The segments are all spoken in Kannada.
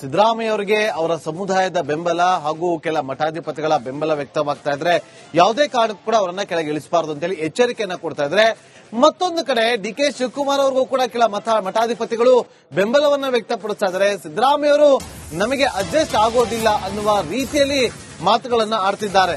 ಸಿದ್ದರಾಮಯ್ಯ ಅವರಿಗೆ ಅವರ ಸಮುದಾಯದ ಬೆಂಬಲ ಹಾಗೂ ಕೆಲ ಮಠಾಧಿಪತಿಗಳ ಬೆಂಬಲ ವ್ಯಕ್ತವಾಗ್ತಾ ಇದ್ರೆ ಯಾವುದೇ ಕಾರಣಕ್ಕೂ ಕೂಡ ಅವರನ್ನ ಕೆಳಗೆ ಇಳಿಸಬಾರದು ಅಂತೇಳಿ ಎಚ್ಚರಿಕೆಯನ್ನ ಕೊಡ್ತಾ ಇದ್ರೆ ಮತ್ತೊಂದು ಕಡೆ ಡಿ ಕೆ ಶಿವಕುಮಾರ್ ಅವ್ರಿಗೂ ಕೂಡ ಕೆಲ ಮಠ ಮಠಾಧಿಪತಿಗಳು ಬೆಂಬಲವನ್ನ ವ್ಯಕ್ತಪಡಿಸ್ತಾ ಇದ್ದಾರೆ ಸಿದ್ದರಾಮಯ್ಯ ಅವರು ನಮಗೆ ಅಡ್ಜಸ್ಟ್ ಆಗೋದಿಲ್ಲ ಅನ್ನುವ ರೀತಿಯಲ್ಲಿ ಮಾತುಗಳನ್ನ ಆಡ್ತಿದ್ದಾರೆ.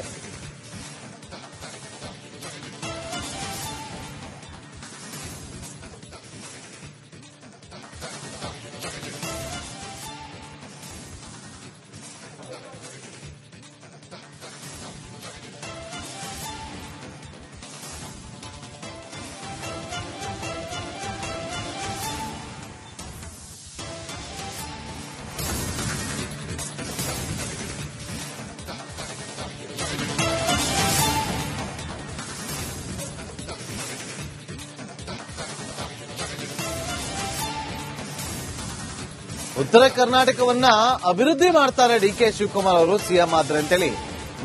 ಉತ್ತರ ಕರ್ನಾಟಕವನ್ನ ಅಭಿವೃದ್ಧಿ ಮಾಡ್ತಾರೆ ಡಿ ಕೆ ಶಿವಕುಮಾರ್ ಅವರು ಸಿಎಂ ಆದ್ರೆ ಅಂತೇಳಿ.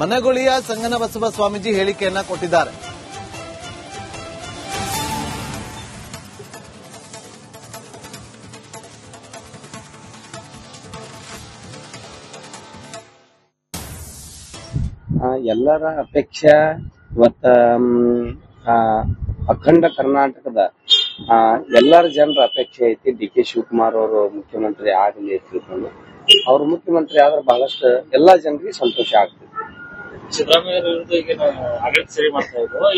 ಮನಗುಳಿಯ ಸಂಗನ ಬಸವ ಸ್ವಾಮೀಜಿ ಹೇಳಿಕೆಯನ್ನ ಕೊಟ್ಟಿದ್ದಾರೆ. ಎಲ್ಲರ ಅಪೇಕ್ಷೆ ಇವತ್ತ ಅಖಂಡ ಕರ್ನಾಟಕದ ಆ, ಎಲ್ಲರ ಜನರ ಅಪೇಕ್ಷೆ ಐತಿ. ಡಿ ಕೆ ಶಿವಕುಮಾರ್ ಅವರು ಮುಖ್ಯಮಂತ್ರಿ ಆಗಲಿ ತಿಳ್ಕೊಂಡು ಅವ್ರ ಮುಖ್ಯಮಂತ್ರಿ ಆದ್ರೆ ಬಹಳಷ್ಟು ಎಲ್ಲಾ ಜನರಿಗೆ ಸಂತೋಷ ಆಗ್ತದೆ.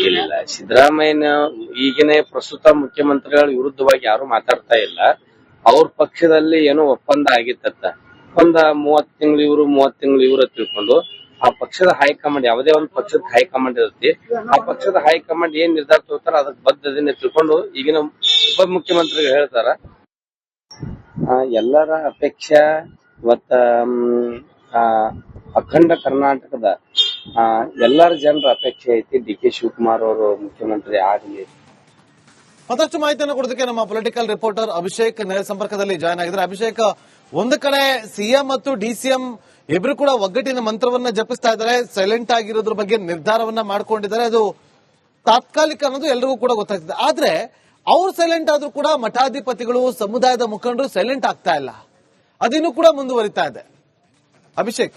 ಇಲ್ಲ. ಸಿದ್ದರಾಮಯ್ಯನ ಈಗಿನ ಪ್ರಸ್ತುತ ಮುಖ್ಯಮಂತ್ರಿಗಳ ವಿರುದ್ಧವಾಗಿ ಯಾರು ಮಾತಾಡ್ತಾ ಇಲ್ಲ. ಅವ್ರ ಪಕ್ಷದಲ್ಲಿ ಏನೋ ಒಪ್ಪಂದ ಆಗಿತ್ತ ಒಪ್ಪಂದ ಮೂವತ್ ತಿಂಗಳು ಇವರು ಮೂವತ್ ತಿಂಗಳು ಇವ್ರ ತಿಳ್ಕೊಂಡು ಆ ಪಕ್ಷದ ಹೈಕಮಾಂಡ್, ಯಾವುದೇ ಒಂದು ಪಕ್ಷದ ಹೈಕಮಾಂಡ್ ಇರುತ್ತೆ. ಆ ಪಕ್ಷದ ಹೈಕಮಾಂಡ್ ಏನ್ ನಿರ್ಧಾರ ತಗೋತಾರ ಅದಕ್ಕೆ ಬದ್ಧದಿಂದ ತಿಳ್ಕೊಂಡು ಈಗಿನ ಉಪ ಮುಖ್ಯಮಂತ್ರಿಗಳು ಹೇಳ್ತಾರ ಎಲ್ಲರ ಅಪೇಕ್ಷೆ ಮತ್ತ ಅಖಂಡ ಕರ್ನಾಟಕದ ಎಲ್ಲರ ಜನರ ಅಪೇಕ್ಷೆ ಐತಿ ಡಿ ಕೆ ಶಿವಕುಮಾರ್ ಅವರು ಮುಖ್ಯಮಂತ್ರಿ ಆಗಲಿ. ಮತ್ತಷ್ಟು ಮಾಹಿತಿಯನ್ನು ಕೊಡೋದಕ್ಕೆ ನಮ್ಮ ಪೊಲಿಟಿಕಲ್ ರಿಪೋರ್ಟರ್ ಅಭಿಷೇಕ್, ನೇರ ಸಂಪರ್ಕದಲ್ಲಿ ಜಾಯ್ನ್ ಆಗಿದ್ದಾರೆ. ಅಭಿಷೇಕ್ ಒಂದು ಕಡೆ ಸಿಎಂ ಮತ್ತು ಡಿಸಿಎಂ ಇಬ್ರು ಕೂಡ ಒಗ್ಗಟ್ಟಿನ ಮಂತ್ರವನ್ನ ಜಪಿಸ್ತಾ ಇದ್ದಾರೆ ಸೈಲೆಂಟ್ ಆಗಿರೋದ್ರ ಬಗ್ಗೆ ನಿರ್ಧಾರವನ್ನ ಮಾಡ್ಕೊಂಡಿದ್ದಾರೆ. ಅದು ತಾತ್ಕಾಲಿಕ ಅನ್ನೋದು ಎಲ್ರಿಗೂ ಕೂಡ ಗೊತ್ತಾಗ್ತದೆ. ಆದ್ರೆ ಅವ್ರು ಸೈಲೆಂಟ್ ಆದ್ರೂ ಕೂಡ ಮಠಾಧಿಪತಿಗಳು, ಸಮುದಾಯದ ಮುಖಂಡರು ಸೈಲೆಂಟ್ ಆಗ್ತಾ ಇಲ್ಲ. ಅದಿನ್ನೂ ಕೂಡ ಮುಂದುವರಿತಾ ಇದೆ. ಅಭಿಷೇಕ್.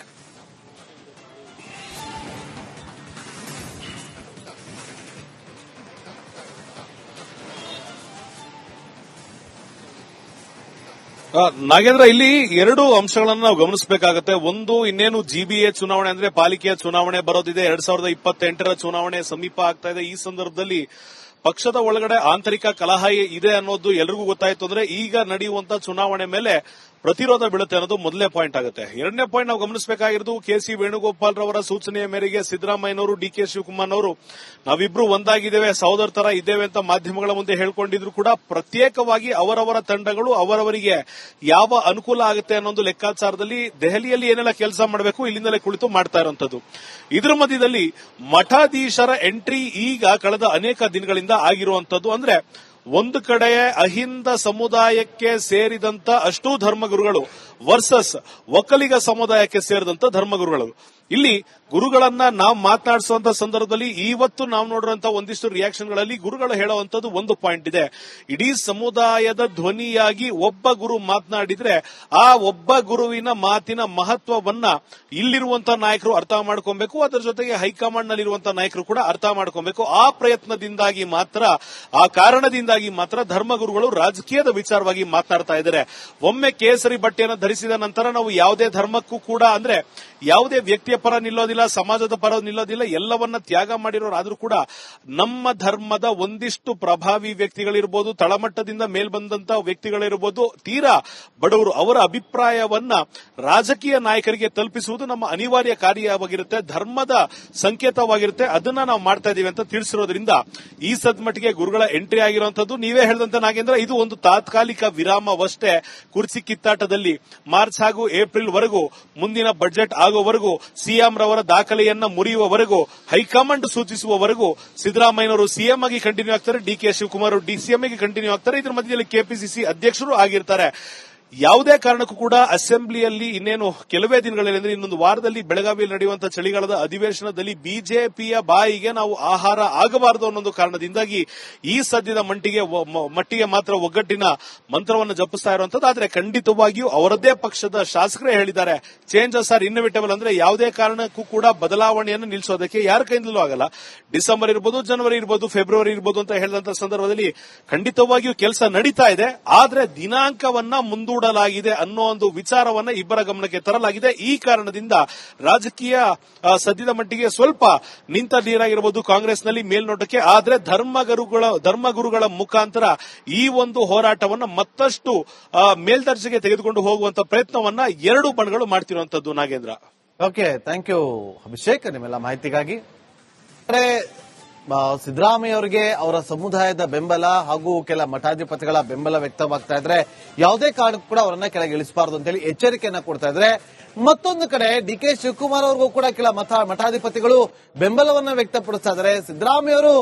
ನಾಗೇಂದ್ರ, ಇಲ್ಲಿ ಎರಡು ಅಂಶಗಳನ್ನು ನಾವು ಗಮನಿಸಬೇಕಾಗುತ್ತೆ. ಒಂದು, ಇನ್ನೇನು ಜಿಬಿಎ ಚುನಾವಣೆ ಅಂದ್ರೆ ಪಾಲಿಕೆಯ ಚುನಾವಣೆ ಬರೋದಿದೆ. ಎರಡ್ ಸಾವಿರದ ಇಪ್ಪತ್ತೆಂಟರ ಚುನಾವಣೆ ಸಮೀಪ ಆಗ್ತಾ ಇದೆ. ಈ ಸಂದರ್ಭದಲ್ಲಿ ಪಕ್ಷದ ಒಳಗಡೆ ಆಂತರಿಕ ಕಲಹ ಇದೆ ಅನ್ನೋದು ಎಲ್ರಿಗೂ ಗೊತ್ತಾಯ್ತು ಅಂದ್ರೆ ಈಗ ನಡೆಯುವಂತ ಚುನಾವಣೆ ಮೇಲೆ ಪ್ರತಿರೋಧ ಬೀಳುತ್ತೆ ಅನ್ನೋದು ಮೊದಲನೇ ಪಾಯಿಂಟ್ ಆಗುತ್ತೆ. ಎರಡನೇ ಪಾಯಿಂಟ್ ನಾವು ಗಮನಿಸಬೇಕಾಗಿರೋದು ಕೆ ಸಿ ವೇಣುಗೋಪಾಲ್ ರವರ ಸೂಚನೆಯ ಮೇರೆಗೆ ಸಿದ್ದರಾಮಯ್ಯನವರು, ಡಿ ಕೆ ಶಿವಕುಮಾರ್ ಅವರು ನಾವಿಬ್ರು ಒಂದಾಗಿದ್ದೇವೆ, ಸಹೋದರ ತರ ಇದ್ದೇವೆ ಅಂತ ಮಾಧ್ಯಮಗಳ ಮುಂದೆ ಹೇಳ್ಕೊಂಡಿದ್ರು ಕೂಡ ಪ್ರತ್ಯೇಕವಾಗಿ ಅವರವರ ತಂಡಗಳು ಅವರವರಿಗೆ ಯಾವ ಅನುಕೂಲ ಆಗುತ್ತೆ ಅನ್ನೋ ಲೆಕ್ಕಾಚಾರದಲ್ಲಿ ದೆಹಲಿಯಲ್ಲಿ ಏನೆಲ್ಲ ಕೆಲಸ ಮಾಡಬೇಕು ಇಲ್ಲಿಂದಲೇ ಕುಳಿತು ಮಾಡ್ತಾ ಇರುವಂತದ್ದು ಇದರ ಮಧ್ಯದಲ್ಲಿ ಮಠಾಧೀಶರ ಎಂಟ್ರಿ ಈಗ ಕಳೆದ ಅನೇಕ ದಿನಗಳಿಂದ ಆಗಿರುವಂತದ್ದು ಅಂದ್ರೆ ಒಂದು ಕಡೆ ಅಹಿಂದ ಸಮುದಾಯಕ್ಕೆ ಸೇರಿದಂತ ಅಷ್ಟೂ ಧರ್ಮಗುರುಗಳು ವರ್ಸಸ್ ಒಕ್ಕಲಿಗ ಸಮುದಾಯಕ್ಕೆ ಸೇರಿದಂತ ಧರ್ಮಗುರುಗಳು. ಇಲ್ಲಿ ಗುರುಗಳನ್ನ ನಾವು ಮಾತನಾಡಿಸುವಂತ ಸಂದರ್ಭದಲ್ಲಿ ಇವತ್ತು ನಾವು ನೋಡಿರುವಂತ ಒಂದಿಷ್ಟು ರಿಯಾಕ್ಷನ್ಗಳಲ್ಲಿ ಗುರುಗಳು ಹೇಳುವಂತದ್ದು ಒಂದು ಪಾಯಿಂಟ್ ಇದೆ. ಇಡೀ ಸಮುದಾಯದ ಧ್ವನಿಯಾಗಿ ಒಬ್ಬ ಗುರು ಮಾತನಾಡಿದ್ರೆ ಆ ಒಬ್ಬ ಗುರುವಿನ ಮಾತಿನ ಮಹತ್ವವನ್ನ ಇಲ್ಲಿರುವಂತ ನಾಯಕರು ಅರ್ಥ ಮಾಡ್ಕೊಬೇಕು, ಅದರ ಜೊತೆಗೆ ಹೈಕಮಾಂಡ್ ನಲ್ಲಿರುವಂತಹ ನಾಯಕರು ಕೂಡ ಅರ್ಥ ಮಾಡ್ಕೊಬೇಕು. ಆ ಪ್ರಯತ್ನದಿಂದಾಗಿ ಮಾತ್ರ, ಆ ಕಾರಣದಿಂದಾಗಿ ಮಾತ್ರ ಧರ್ಮಗುರುಗಳು ರಾಜಕೀಯದ ವಿಚಾರವಾಗಿ ಮಾತನಾಡ್ತಾ ಇದ್ದಾರೆ. ಒಮ್ಮೆ ಕೇಸರಿ ಬಟ್ಟೆಯನ್ನು ಧರಿಸಿದ ನಂತರ ನಾವು ಯಾವುದೇ ಧರ್ಮಕ್ಕೂ ಕೂಡ ಅಂದ್ರೆ ಯಾವುದೇ ವ್ಯಕ್ತಿಯ ಪರ ನಿಲ್ಲೋದಿಲ್ಲ, ಸಮಾಜದ ಪರ ನಿಲ್ಲೋದಿಲ್ಲ, ಎಲ್ಲವನ್ನ ತ್ಯಾಗ ಮಾಡಿರೋರಾದ್ರೂ ಕೂಡ ನಮ್ಮ ಧರ್ಮದ ಒಂದಿಷ್ಟು ಪ್ರಭಾವಿ ವ್ಯಕ್ತಿಗಳಿರ್ಬೋದು, ತಳಮಟ್ಟದಿಂದ ಮೇಲ್ಬಂದಂತ ವ್ಯಕ್ತಿಗಳಿರ್ಬೋದು, ತೀರಾ ಬಡವರು ಅವರ ಅಭಿಪ್ರಾಯವನ್ನ ರಾಜಕೀಯ ನಾಯಕರಿಗೆ ತಲುಪಿಸುವುದು ನಮ್ಮ ಅನಿವಾರ್ಯ ಕಾರ್ಯವಾಗಿರುತ್ತೆ, ಧರ್ಮದ ಸಂಕೇತವಾಗಿರುತ್ತೆ, ಅದನ್ನ ನಾವು ಮಾಡ್ತಾ ಇದೀವಿ ಅಂತ ತಿಳಿಸಿರೋದ್ರಿಂದ ಈ ಸದ್ಮಟ್ಟಿಗೆ ಗುರುಗಳ ಎಂಟ್ರಿ ಆಗಿರುವಂತದ್ದು ನೀವೇ ಹೇಳಿದಂತೆ ನಾಗೇಂದ್ರ, ಇದು ಒಂದು ತಾತ್ಕಾಲಿಕ ವಿರಾಮವಷ್ಟೇ. ಕುರ್ಚಿ ಕಿತ್ತಾಟದಲ್ಲಿ ಮಾರ್ಚ್ ಹಾಗೂ ಏಪ್ರಿಲ್ ವರೆಗೂ ಮುಂದಿನ ಬಜೆಟ್ ಆಗೋವರೆಗೂ ಸಿಎಂ ರವರ ದಾಖಲೆಯನ್ನ ಮುರಿಯುವವರೆಗೂ, ಹೈಕಮಾಂಡ್ ಸೂಚಿಸುವವರೆಗೂ ಸಿದ್ದರಾಮಯ್ಯನವರು ಸಿಎಂ ಆಗಿ ಕಂಟಿನ್ಯೂ ಆಗ್ತಾರೆ. ಡಿ ಕೆ ಶಿವಕುಮಾರ್ ಡಿಸಿಎಂ ಆಗಿ ಕಂಟಿನ್ಯೂ ಆಗ್ತಾರೆ. ಇದರ ಮಧ್ಯದಲ್ಲಿ ಕೆಪಿಸಿಸಿ ಅಧ್ಯಕ್ಷರು ಆಗಿರ್ತಾರೆ. ಯಾವುದೇ ಕಾರಣಕ್ಕೂ ಕೂಡ ಅಸೆಂಬ್ಲಿಯಲ್ಲಿ ಇನ್ನೇನು ಕೆಲವೇ ದಿನಗಳಲ್ಲಿ ಅಂದ್ರೆ ಇನ್ನೊಂದು ವಾರದಲ್ಲಿ ಬೆಳಗಾವಿಯಲ್ಲಿ ನಡೆಯುವಂತಹ ಚಳಿಗಾಲದ ಅಧಿವೇಶನದಲ್ಲಿ ಬಿಜೆಪಿಯ ಬಾಯಿಗೆ ನಾವು ಆಹಾರ ಆಗಬಾರದು ಒಂದು ಕಾರಣದಿಂದಾಗಿ ಈ ಸದ್ಯದ ಮಂಟಿಗೆ ಒ- ಮಟ್ಟಿಗೆ ಮಾತ್ರ ಒಗ್ಗಟ್ಟಿನ ಮಂತ್ರವನ್ನು ಜಪಿಸ್ತಾ ಇರುವಂತದ್ದು. ಆದರೆ ಖಂಡಿತವಾಗಿಯೂ ಅವರದ್ದೇ ಪಕ್ಷದ ಶಾಸಕರೇ ಹೇಳಿದ್ದಾರೆ ಚೇಂಜಸ್ ಆರ್ ಇನ್ನೋವೇಟಬಲ್ ಅಂದ್ರೆ ಯಾವುದೇ ಕಾರಣಕ್ಕೂ ಕೂಡ ಬದಲಾವಣೆಯನ್ನು ನಿಲ್ಲಿಸೋದಕ್ಕೆ ಯಾರ ಕೈಯಿಂದಲೂ ಆಗಲ್ಲ. ಡಿಸೆಂಬರ್ ಇರ್ಬೋದು, ಜನವರಿ ಇರ್ಬೋದು, ಫೆಬ್ರವರಿ ಇರ್ಬೋದು ಅಂತ ಹೇಳಿದಂತ ಸಂದರ್ಭದಲ್ಲಿ ಖಂಡಿತವಾಗಿಯೂ ಕೆಲಸ ನಡೀತಾ ಇದೆ. ಆದರೆ ದಿನಾಂಕವನ್ನ ಮುಂದೂಡಲಾಗಿದೆ ಅನ್ನೋ ಒಂದು ವಿಚಾರವನ್ನ ಇಬ್ಬರ ಗಮನಕ್ಕೆ ತರಲಾಗಿದೆ. ಈ ಕಾರಣದಿಂದ ರಾಜಕೀಯ ಸದ್ಯದ ಮಟ್ಟಿಗೆ ಸ್ವಲ್ಪ ನಿಂತ ನೀರಾಗಿರಬಹುದು ಕಾಂಗ್ರೆಸ್ನಲ್ಲಿ ಮೇಲ್ನೋಟಕ್ಕೆ. ಆದರೆ ಧರ್ಮಗುರುಗಳ ಧರ್ಮಗುರುಗಳ ಮುಖಾಂತರ ಈ ಒಂದು ಹೋರಾಟವನ್ನ ಮತ್ತಷ್ಟು ಮೇಲ್ದರ್ಜೆಗೆ ತೆಗೆದುಕೊಂಡು ಹೋಗುವಂತ ಪ್ರಯತ್ನವನ್ನ ಎರಡು ಬಣಗಳು ಮಾಡ್ತಿರುವಂತದ್ದು Nagendra. Okay thank you Abhishek, ನಿಮ್ಮೆಲ್ಲ ಮಾಹಿತಿಗಾಗಿ. ಸಿದ್ದರಾಮಯ್ಯ ಅವರಿಗೆ ಅವರ ಸಮುದಾಯದ ಬೆಂಬಲ ಹಾಗೂ ಕೆಲ ಮಠಾಧಿಪತಿಗಳ ಬೆಂಬಲ ವ್ಯಕ್ತವಾಗ್ತಾ ಇದ್ರೆ ಯಾವುದೇ ಕಾರಣಕ್ಕೂ ಕೂಡ ಅವರನ್ನ ಕೆಳಗೆ ಇಳಿಸಬಾರದು ಅಂತೇಳಿ ಎಚ್ಚರಿಕೆಯನ್ನ ಕೊಡ್ತಾ ಇದ್ರೆ ಮತ್ತೊಂದು ಕಡೆ ಡಿ ಕೆ ಶಿವಕುಮಾರ್ ಅವ್ರಿಗೂ ಕೂಡ ಕೆಲ ಮಠ, ಮಠಾಧಿಪತಿಗಳು ಬೆಂಬಲವನ್ನ ವ್ಯಕ್ತಪಡಿಸ್ತಾ ಇದ್ದಾರೆ ಸಿದ್ದರಾಮಯ್ಯ ಅವರು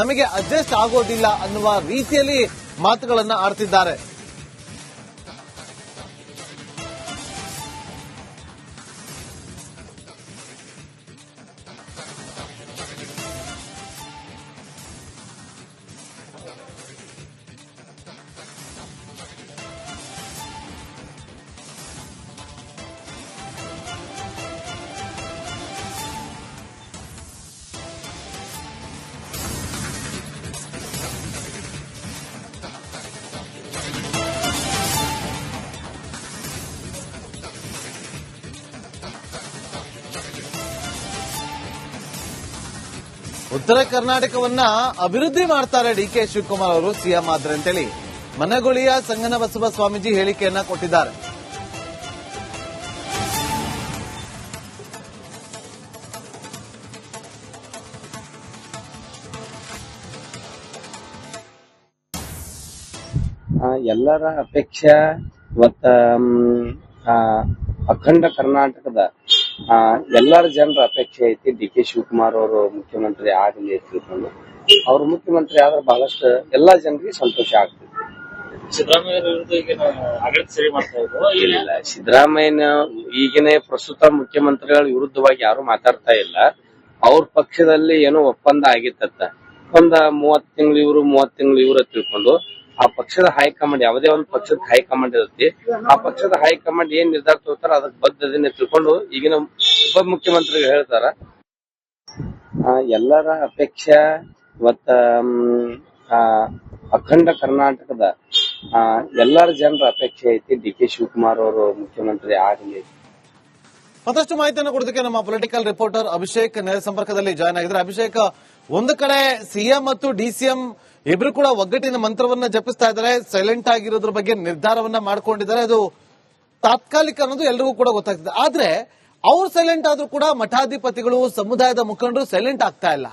ನಮಗೆ ಅಡ್ಜಸ್ಟ್ ಆಗೋದಿಲ್ಲ ಅನ್ನುವ ರೀತಿಯಲ್ಲಿ ಮಾತುಗಳನ್ನ ಆಡ್ತಿದ್ದಾರೆ. ಉತ್ತರ ಕರ್ನಾಟಕವನ್ನ ಅಭಿವೃದ್ಧಿ ಮಾಡ್ತಾರೆ ಡಿ ಕೆ ಶಿವಕುಮಾರ್ ಅವರು ಸಿಎಂ ಆದ್ರೆ ಅಂತೇಳಿ. ಮನಗುಳಿಯ ಸಂಗನ ಬಸವ ಸ್ವಾಮೀಜಿ ಹೇಳಿಕೆಯನ್ನ ಕೊಟ್ಟಿದ್ದಾರೆ. ಎಲ್ಲರ ಅಪೇಕ್ಷೆ ಇವತ್ತ ಮ್, ಆ, ಅಖಂಡ ಕರ್ನಾಟಕದ ಆ, ಎಲ್ಲರ ಜನರ ಅಪೇಕ್ಷೆ ಐತಿ. ಡಿ ಕೆ ಶಿವಕುಮಾರ್ ಅವರು ಮುಖ್ಯಮಂತ್ರಿ ಆಗಲಿ ತಿಳ್ಕೊಂಡು ಅವ್ರ ಮುಖ್ಯಮಂತ್ರಿ ಆದ್ರೆ ಬಹಳಷ್ಟು ಎಲ್ಲಾ ಜನರಿಗೆ ಸಂತೋಷ ಆಗ್ತದೆ. ಸಿದ್ದರಾಮಯ್ಯ ವಿರುದ್ಧ ಈಗ ಆಡಳಿತ ಸರಿ ಮಾಡ್ತಾ ಇದ್ರು ಇಲ್ಲ. ಸಿದ್ದರಾಮಯ್ಯನ ಈಗಿನ ಪ್ರಸ್ತುತ ಮುಖ್ಯಮಂತ್ರಿಗಳ ವಿರುದ್ಧವಾಗಿ ಯಾರು ಮಾತಾಡ್ತಾ ಇಲ್ಲ. ಅವ್ರ ಪಕ್ಷದಲ್ಲಿ ಏನೋ ಒಪ್ಪಂದ ಆಗಿತ್ತ ಒಂದ ಮೂವತ್ ತಿಂಗಳು ಇವರು ಮೂವತ್ ತಿಂಗಳು ಇವ್ರ ತಿಳ್ಕೊಂಡು ಆ ಪಕ್ಷದ ಹೈಕಮಾಂಡ್ ಯಾವುದೇ ಒಂದು ಪಕ್ಷದ ಹೈಕಮಾಂಡ್ ಇರುತ್ತೆ. ಆ ಪಕ್ಷದ ಹೈಕಮಾಂಡ್ ಏನ್ ನಿರ್ಧಾರ ತಗೋತಾರ ಅದಕ್ಕೆ ಬದ್ಧದನ್ನ ತಿಳ್ಕೊಂಡು ಈಗಿನ ಉಪ ಮುಖ್ಯಮಂತ್ರಿ ಹೇಳ್ತಾರ ಎಲ್ಲರ ಅಪೇಕ್ಷೆ ಮತ್ತ ಅಖಂಡ ಕರ್ನಾಟಕದ ಆ, ಎಲ್ಲರ ಜನರ ಅಪೇಕ್ಷೆ ಐತಿ. ಡಿ ಕೆ ಶಿವಕುಮಾರ್ ಅವರು ಮುಖ್ಯಮಂತ್ರಿ ಆಗಲಿ ಮತ್ತಷ್ಟು ಮಾಹಿತಿಯನ್ನು ಕೊಡೋದಕ್ಕೆ ನಮ್ಮ ಪೊಲಿಟಿಕಲ್ ರಿಪೋರ್ಟರ್ ಅಭಿಷೇಕ್ ನೇರ ಸಂಪರ್ಕದಲ್ಲಿ ಜಾಯ್ನ್ ಆಗಿದ್ದಾರೆ. ಅಭಿಷೇಕ್, ಒಂದು ಕಡೆ ಸಿಎಂ ಮತ್ತು ಡಿಸಿಎಂ ಇಬ್ರು ಕೂಡ ಒಗ್ಗಟ್ಟಿನ ಮಂತ್ರವನ್ನ ಜಪಿಸ್ತಾ ಇದ್ದಾರೆ. ಸೈಲೆಂಟ್ ಆಗಿರೋದ್ರ ಬಗ್ಗೆ ನಿರ್ಧಾರವನ್ನ ಮಾಡ್ಕೊಂಡಿದ್ದಾರೆ. ಅದು ತಾತ್ಕಾಲಿಕ ಅನ್ನೋದು ಎಲ್ರಿಗೂ ಕೂಡ ಗೊತ್ತಾಗ್ತದೆ. ಆದ್ರೆ ಅವ್ರು ಸೈಲೆಂಟ್ ಆದ್ರೂ ಕೂಡ ಮಠಾಧಿಪತಿಗಳು, ಸಮುದಾಯದ ಮುಖಂಡರು ಸೈಲೆಂಟ್ ಆಗ್ತಾ ಇಲ್ಲ.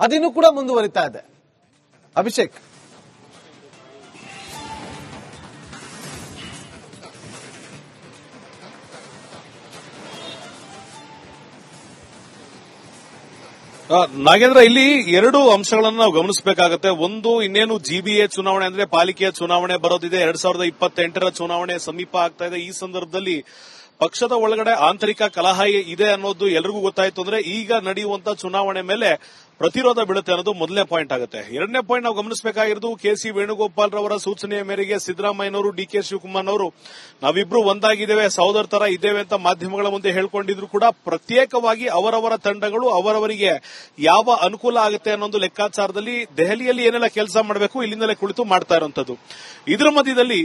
ಅದಿನ್ನೂ ಕೂಡ ಮುಂದುವರಿತಾ ಇದೆ. ಅಭಿಷೇಕ್. ನಾಗೇಂದ್ರ, ಇಲ್ಲಿ ಎರಡು ಅಂಶಗಳನ್ನು ನಾವು ಗಮನಿಸಬೇಕಾಗತ್ತೆ. ಒಂದು, ಇನ್ನೇನು ಜಿಬಿಎ ಚುನಾವಣೆ ಅಂದ್ರೆ ಪಾಲಿಕೆಯ ಚುನಾವಣೆ ಬರೋದಿದೆ. ಎರಡ್ ಸಾವಿರದ ಇಪ್ಪತ್ತೆಂಟರ ಚುನಾವಣೆ ಸಮೀಪ ಆಗ್ತಾ ಇದೆ. ಈ ಸಂದರ್ಭದಲ್ಲಿ ಪಕ್ಷದ ಒಳಗಡೆ ಆಂತರಿಕ ಕಲಹ ಇದೆ ಅನ್ನೋದು ಎಲ್ರಿಗೂ ಗೊತ್ತಾಯ್ತು ಅಂದ್ರೆ ಈಗ ನಡೆಯುವಂತ ಚುನಾವಣೆ ಮೇಲೆ ಪ್ರತಿರೋಧ ಬೀಳುತ್ತೆ ಅನ್ನೋದು ಮೊದಲನೇ ಪಾಯಿಂಟ್ ಆಗುತ್ತೆ. ಎರಡನೇ ಪಾಯಿಂಟ್ ನಾವು ಗಮನಿಸಬೇಕಾಗಿರೋದು ಕೆ ಸಿ ವೇಣುಗೋಪಾಲ್ ರವರ ಸೂಚನೆಯ ಮೇರೆಗೆ ಸಿದ್ದರಾಮಯ್ಯನವರು ಡಿ ಕೆ ಶಿವಕುಮಾರ್ ಅವರು ನಾವಿಬ್ರು ಒಂದಾಗಿದ್ದೇವೆ, ಸಹೋದರ ತರ ಇದ್ದೇವೆ ಅಂತ ಮಾಧ್ಯಮಗಳ ಮುಂದೆ ಹೇಳ್ಕೊಂಡಿದ್ರು ಕೂಡ ಪ್ರತ್ಯೇಕವಾಗಿ ಅವರವರ ತಂಡಗಳು ಅವರವರಿಗೆ ಯಾವ ಅನುಕೂಲ ಆಗುತ್ತೆ ಅನ್ನೋ ಒಂದು ಲೆಕ್ಕಾಚಾರದಲ್ಲಿ ದೆಹಲಿಯಲ್ಲಿ ಏನೆಲ್ಲ ಕೆಲಸ ಮಾಡಬೇಕು ಇಲ್ಲಿಂದಲೇ ಕುಳಿತು ಮಾಡ್ತಾ ಇರುವಂತದ್ದು ಇದರ ಮಧ್ಯದಲ್ಲಿ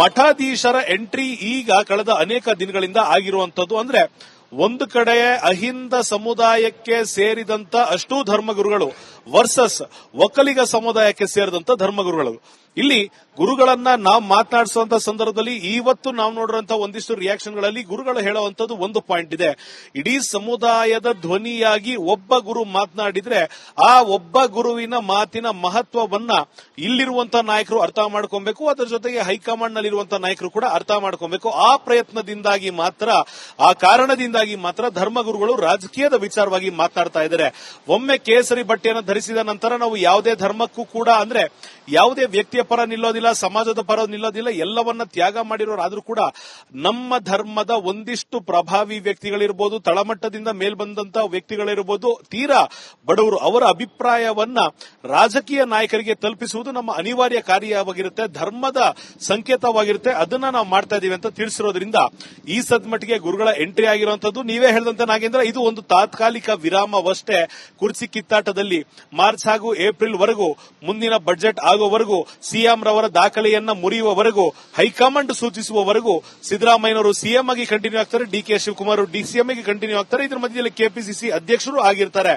ಮಠಾಧೀಶರ ಎಂಟ್ರಿ ಈಗ ಕಳೆದ ಅನೇಕ ದಿನಗಳಿಂದ ಆಗಿರುವಂತದ್ದು ಅಂದ್ರೆ ಒಂದು ಕಡೆ ಅಹಿಂದ ಸಮುದಾಯಕ್ಕೆ ಸೇರಿದಂತ ಅಷ್ಟೂ ಧರ್ಮಗುರುಗಳು ವರ್ಸಸ್ ಒಕ್ಕಲಿಗ ಸಮುದಾಯಕ್ಕೆ ಸೇರಿದಂತ ಧರ್ಮಗುರುಗಳು. ಇಲ್ಲಿ ಗುರುಗಳನ್ನ ನಾವು ಮಾತನಾಡಿಸುವಂತ ಸಂದರ್ಭದಲ್ಲಿ ಇವತ್ತು ನಾವು ನೋಡಿರುವಂತಹ ಒಂದಿಷ್ಟು ರಿಯಾಕ್ಷನ್ಗಳಲ್ಲಿ ಗುರುಗಳು ಹೇಳುವಂತದ್ದು ಒಂದು ಪಾಯಿಂಟ್ ಇದೆ. ಇಡೀ ಸಮುದಾಯದ ಧ್ವನಿಯಾಗಿ ಒಬ್ಬ ಗುರು ಮಾತನಾಡಿದ್ರೆ ಆ ಒಬ್ಬ ಗುರುವಿನ ಮಾತಿನ ಮಹತ್ವವನ್ನ ಇಲ್ಲಿರುವಂತಹ ನಾಯಕರು ಅರ್ಥ ಮಾಡ್ಕೊಬೇಕು, ಅದರ ಜೊತೆಗೆ ಹೈಕಮಾಂಡ್ ನಲ್ಲಿರುವಂತಹ ನಾಯಕರು ಕೂಡ ಅರ್ಥ ಮಾಡ್ಕೊಬೇಕು. ಆ ಪ್ರಯತ್ನದಿಂದಾಗಿ ಮಾತ್ರ, ಆ ಕಾರಣದಿಂದಾಗಿ ಮಾತ್ರ ಧರ್ಮಗುರುಗಳು ರಾಜಕೀಯದ ವಿಚಾರವಾಗಿ ಮಾತನಾಡ್ತಾ ಇದ್ದಾರೆ. ಒಮ್ಮೆ ಕೇಸರಿ ಬಟ್ಟೆಯನ್ನು ಧರಿಸಿದ ನಂತರ ನಾವು ಯಾವುದೇ ಧರ್ಮಕ್ಕೂ ಕೂಡ ಅಂದ್ರೆ ಯಾವುದೇ ವ್ಯಕ್ತಿಯ ಪರ ನಿಲ್ಲೋದಿಲ್ಲ, ಸಮಾಜದ ಪರ ನಿಲ್ಲೋದಿಲ್ಲ, ಎಲ್ಲವನ್ನ ತ್ಯಾಗ ಮಾಡಿರೋರಾದ್ರೂ ಕೂಡ ನಮ್ಮ ಧರ್ಮದ ಒಂದಿಷ್ಟು ಪ್ರಭಾವಿ ವ್ಯಕ್ತಿಗಳಿರ್ಬೋದು, ತಳಮಟ್ಟದಿಂದ ಮೇಲ್ಬಂದಂತ ವ್ಯಕ್ತಿಗಳಿರ್ಬೋದು, ತೀರಾ ಬಡವರು ಅವರ ಅಭಿಪ್ರಾಯವನ್ನ ರಾಜಕೀಯ ನಾಯಕರಿಗೆ ತಲುಪಿಸುವುದು ನಮ್ಮ ಅನಿವಾರ್ಯ ಕಾರ್ಯವಾಗಿರುತ್ತೆ, ಧರ್ಮದ ಸಂಕೇತವಾಗಿರುತ್ತೆ. ಅದನ್ನ ನಾವು ಮಾಡ್ತಾ ಇದೀವಿ ಅಂತ ತಿಳಿಸಿರೋದ್ರಿಂದ ಈ ಸದ್ಮಟ್ಟಿಗೆ ಗುರುಗಳ ಎಂಟ್ರಿ ಆಗಿರುವಂತದ್ದು. ನೀವೇ ಹೇಳಿದಂತೆ ನಾಗೇಂದ್ರ, ಇದು ಒಂದು ತಾತ್ಕಾಲಿಕ ವಿರಾಮವಷ್ಟೇ. ಕುರ್ಚಿ ಕಿತ್ತಾಟದಲ್ಲಿ ಮಾರ್ಚ್ ಹಾಗೂ ಏಪ್ರಿಲ್ ವರೆಗೂ, ಮುಂದಿನ ಬಜೆಟ್ ಆಗುವವರೆಗೂ, ಸಿಎಂ ರವರ ದಾಖಲೆಯನ್ನ ಮುರಿಯುವವರೆಗೂ, ಹೈಕಮಾಂಡ್ ಸೂಚಿಸುವವರೆಗೂ, ಸಿದ್ದರಾಮಯ್ಯನವರು ಸಿಎಂ ಆಗಿ ಕಂಟಿನ್ಯೂ ಆಗ್ತಾರೆ, ಡಿ ಕೆ ಶಿವಕುಮಾರ್ ಡಿಸಿಎಂ ಆಗಿ ಕಂಟಿನ್ಯೂ ಆಗ್ತಾರೆ. ಇದರ ಮಧ್ಯದಲ್ಲಿ ಕೆಪಿಸಿಸಿ ಅಧ್ಯಕ್ಷರು ಆಗಿರ್ತಾರೆ.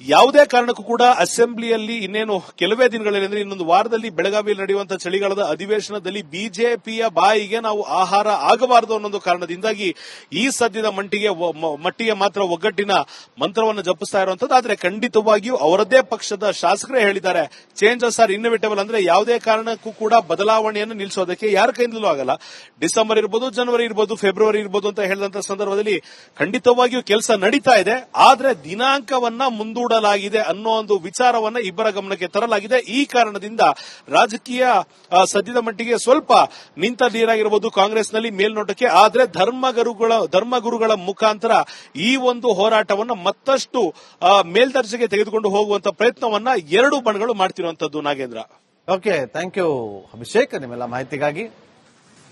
ಯಾವುದೇ ಕಾರಣಕ್ಕೂ ಕೂಡ ಅಸೆಂಬ್ಲಿಯಲ್ಲಿ ಇನ್ನೇನು ಕೆಲವೇ ದಿನಗಳಲ್ಲಿ ಅಂದ್ರೆ ಇನ್ನೊಂದು ವಾರದಲ್ಲಿ ಬೆಳಗಾವಿಯಲ್ಲಿ ನಡೆಯುವಂತಹ ಚಳಿಗಾಲದ ಅಧಿವೇಶನದಲ್ಲಿ ಬಿಜೆಪಿಯ ಬಾಯಿಗೆ ನಾವು ಆಹಾರ ಆಗಬಾರದು ಅನ್ನೊಂದು ಕಾರಣದಿಂದಾಗಿ ಈ ಸದ್ಯದ ಮಂಟಿಗೆ ಒ- ಮಟ್ಟಿಗೆ ಮಾತ್ರ ಒಗ್ಗಟ್ಟಿನ ಮಂತ್ರವನ್ನು ಜಪಿಸ್ತಾ ಇರುವಂತದ್ದು ಆದರೆ ಖಂಡಿತವಾಗಿಯೂ ಅವರದ್ದೇ ಪಕ್ಷದ ಶಾಸಕರೇ ಹೇಳಿದ್ದಾರೆ ಚೇಂಜಸ್ ಆರ್ ಇನ್ನೋವೇಟಬಲ್ ಅಂದ್ರೆ ಯಾವುದೇ ಕಾರಣಕ್ಕೂ ಕೂಡ ಬದಲಾವಣೆಯನ್ನು ನಿಲ್ಲಿಸೋದಕ್ಕೆ ಯಾರ ಕೈಯಿಂದಲೂ ಆಗಲ್ಲ. ಡಿಸೆಂಬರ್ ಇರ್ಬೋದು, ಜನವರಿ ಇರ್ಬೋದು, ಫೆಬ್ರವರಿ ಇರ್ಬೋದು ಅಂತ ಹೇಳಿದಂತ ಸಂದರ್ಭದಲ್ಲಿ ಖಂಡಿತವಾಗಿಯೂ ಕೆಲಸ ನಡೀತಾ ಇದೆ. ಆದರೆ ದಿನಾಂಕವನ್ನ ಮುಂದೂಡಲಾಗಿದೆ ಅನ್ನೋ ಒಂದು ವಿಚಾರವನ್ನ ಇಬ್ಬರ ಗಮನಕ್ಕೆ ತರಲಾಗಿದೆ. ಈ ಕಾರಣದಿಂದ ರಾಜಕೀಯ ಸದ್ಯದ ಮಟ್ಟಿಗೆ ಸ್ವಲ್ಪ ನಿಂತ ನೀರಾಗಿರಬಹುದು ಕಾಂಗ್ರೆಸ್ನಲ್ಲಿ ಮೇಲ್ನೋಟಕ್ಕೆ. ಆದರೆ ಧರ್ಮಗುರುಗಳ ಧರ್ಮಗುರುಗಳ ಮುಖಾಂತರ ಈ ಒಂದು ಹೋರಾಟವನ್ನ ಮತ್ತಷ್ಟು ಮೇಲ್ದರ್ಜೆಗೆ ತೆಗೆದುಕೊಂಡು ಹೋಗುವಂತ ಪ್ರಯತ್ನವನ್ನ ಎರಡು ಬಣಗಳು ಮಾಡ್ತಿರುವಂತದ್ದು Nagendra. Okay thank you Abhishek, ನಿಮ್ಮೆಲ್ಲ ಮಾಹಿತಿಗಾಗಿ.